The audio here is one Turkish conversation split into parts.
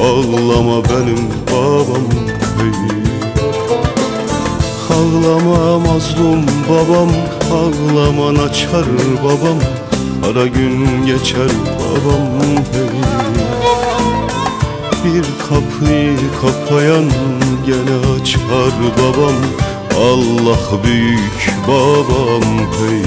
Ağlama benim babam hey Ağlama mazlum babam Ağlaman açar babam. Kara gün geçer babam hey Bir kapıyı kapayan gene açar babam. Allah büyük babam hey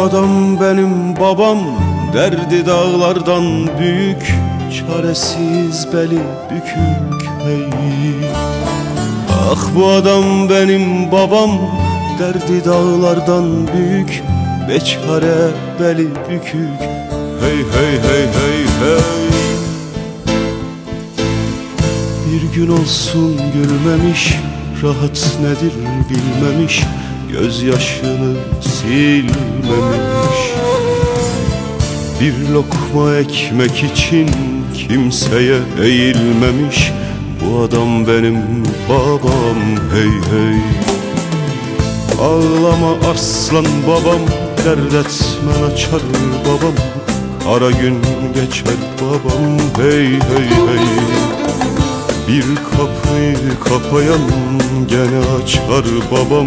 adam benim babam Derdi dağlardan büyük Çaresiz beli bükük hey Ah bu adam benim babam Derdi dağlardan büyük Beçare beli bükük. Hey hey hey hey hey. Bir gün olsun gülmemiş Rahat nedir bilmemiş Gözyaşını silmemiş. Bir lokma ekmek için kimseye eğilmemiş. Bu adam benim babam hey hey. Ağlama arslan babam Dert etmen açar babam. Ara gün geçer babam hey hey hey. Bir kapıyı kapayan gene açar babam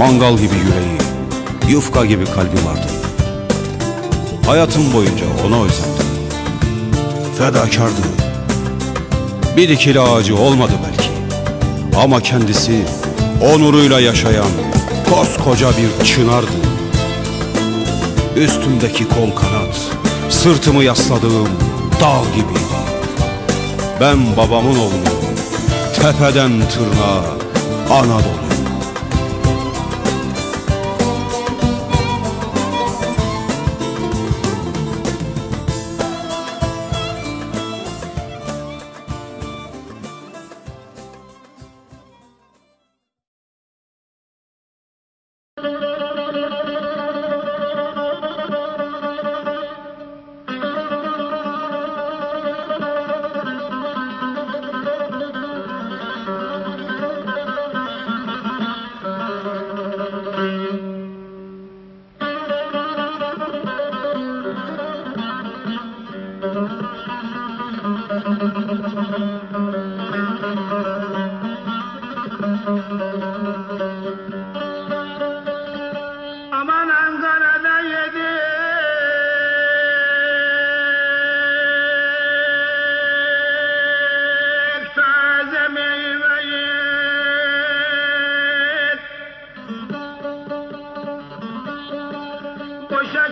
Mangal gibi yüreği, yufka gibi kalbi vardı. Hayatım boyunca ona özendim. Fedakardı. Bir dikili ağacı olmadı belki. Ama kendisi onuruyla yaşayan koskoca bir çınardı. Üstümdeki kol kanat, sırtımı yasladığım dağ gibi. Ben babamın oğluyum. Tepeden tırnağa Anadolu. Aman Ankara'da yedi. Taze meyveyi. Koşa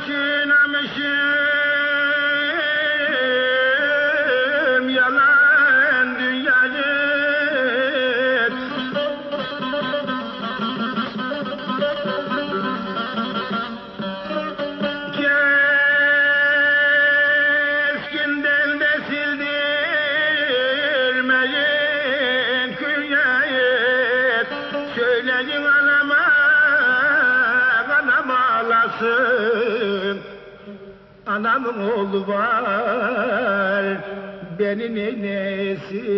Söyleyin anama, anam ağlasın. Anamın oğlu var, beni nenesin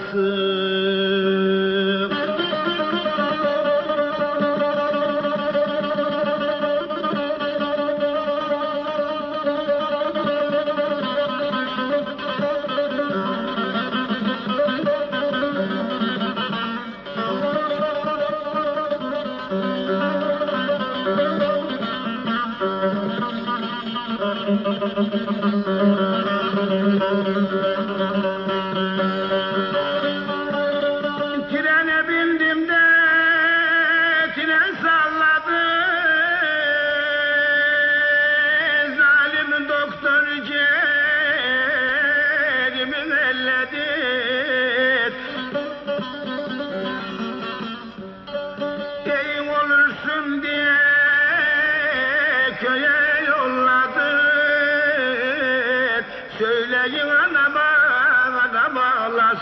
olasın.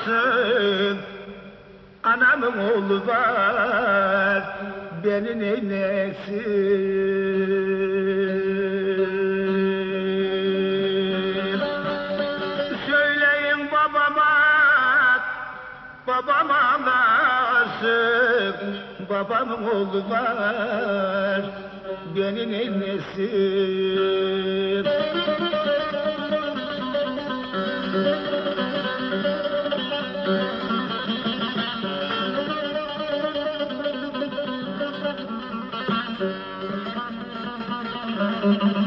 Ağlasın Anamın oğlu var, beni neylesin? Söyleyin babama, babama nasıl Babamın oğlu var, beni neylesin Thank you.